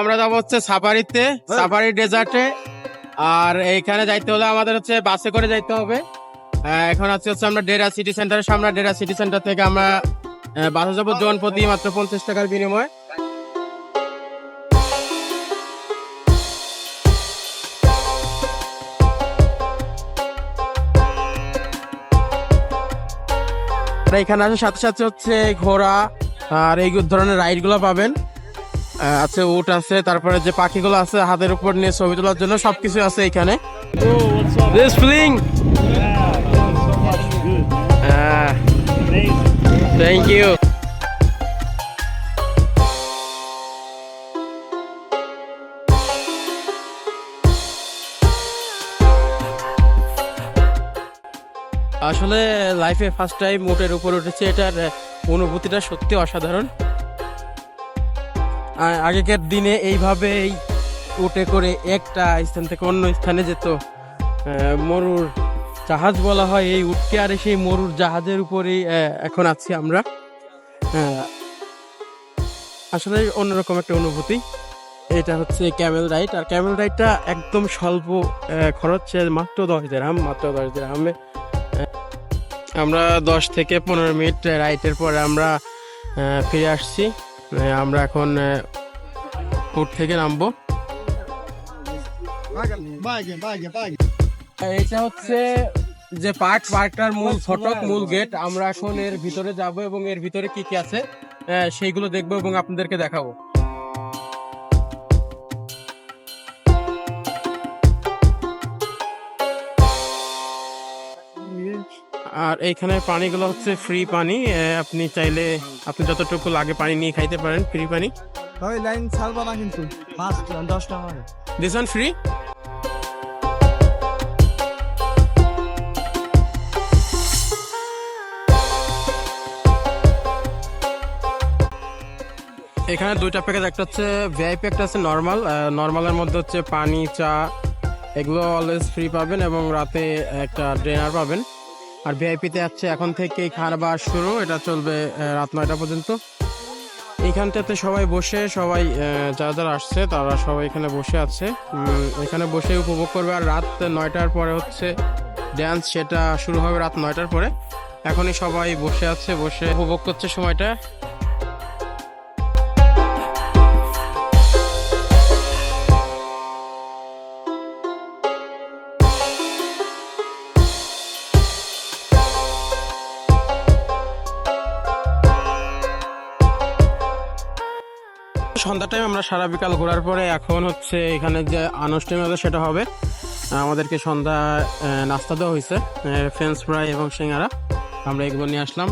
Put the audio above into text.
আমরা যাব হচ্ছে সাফারিতে সাফারি ডেজার্টে। আর এইখানে যাইতে হলে আমাদের হচ্ছে বাসে করে যাইতে হবে। এখন আছে হচ্ছে আমরা ডেরা সিটি সেন্টারের সামনে। ডেরা সিটি সেন্টার থেকে আমরা বাসে যাব জন প্রতি মাত্র পঞ্চাশ টাকার বিনিময়ে। এখানে আসার সাথে সাথে হচ্ছে ঘোড়া আর এই ধরনের রাইডগুলো পাবেন। আছে উট আছে তারপরে যে পাখিগুলো আছে হাতের উপর নিয়ে ছবি তোলার জন্য সবকিছু আছে এখানে। This feeling থ্যাংক ইউ আসলে লাইফে ফার্স্ট টাইম উটের উপর উঠেছে এটার অনুভূতিটা সত্যি অসাধারণ। আগেকার দিনে এইভাবে এই উটে করে একটা স্থান থেকে অন্য স্থানে যেত। মরুর জাহাজ বলা হয়। এই উটকে আর সেই মরুর জাহাজের উপরেই এখন আছি আমরা। আসলে অন্যরকম একটা অনুভূতি। এটা হচ্ছে ক্যামেল রাইড আর ক্যামেল রাইডটা একদম স্বল্প খরচে। মাত্র দশ দেড়হাম মাত্র দশ দেড়হামে আমরা দশ থেকে পনেরো মিনিট রাইডের পরে আমরা ফিরে আসছি। আমরা এখন উট থেকে নামবো। এটা হচ্ছে যে পার্ক, পার্কটার মূল ফটক, মূল গেট। আমরা এখন এর ভিতরে যাব এবং এর ভিতরে কি কি আছে সেইগুলো দেখব এবং আপনাদেরকে দেখাবো। আর এইখানে পানিগুলো হচ্ছে ফ্রি পানি। আপনি চাইলে আপনি যতটুকু লাগে পানি নিয়ে খাইতে পারেন ফ্রি পানি। ওই লাইন ছাড়বা না কিন্তু। পাঁচ দশ টাকা দিস ওয়ান ফ্রি এখানে দুইটা প্যাকেজ একটা হচ্ছে ভিআইপি একটা আছে নর্মাল নর্মালের মধ্যে হচ্ছে পানি চা এগুলো অলওয়েজ ফ্রি পাবেন এবং রাতে একটা ডিনার পাবেন। আর ভিআইপিতে আছে এখন থেকে খাবার শুরু। এটা চলবে রাত নয়টা পর্যন্ত। এইখানটাতে সবাই বসে, সবাই যারা যারা আসছে তারা সবাই এখানে বসে আছে। এখানে বসে উপভোগ করবে। আর রাত নয়টার পরে হচ্ছে ড্যান্স সেটা শুরু হবে রাত নয়টার পরে। এখনই সবাই বসে আছে, বসে উপভোগ করছে সময়টা। সন্ধ্যা টাইম আমরা সারা বিকাল ঘোরার পরে এখন হচ্ছে এখানে যে আনুষ্ঠানিকতা সেটা হবে, আমাদেরকে সন্ধ্যা নাস্তা দেওয়া হয়েছে ফ্রেঞ্চ ফ্রাই এবং সিঙ্গারা। আমরা এগুলো নিয়ে আসলাম।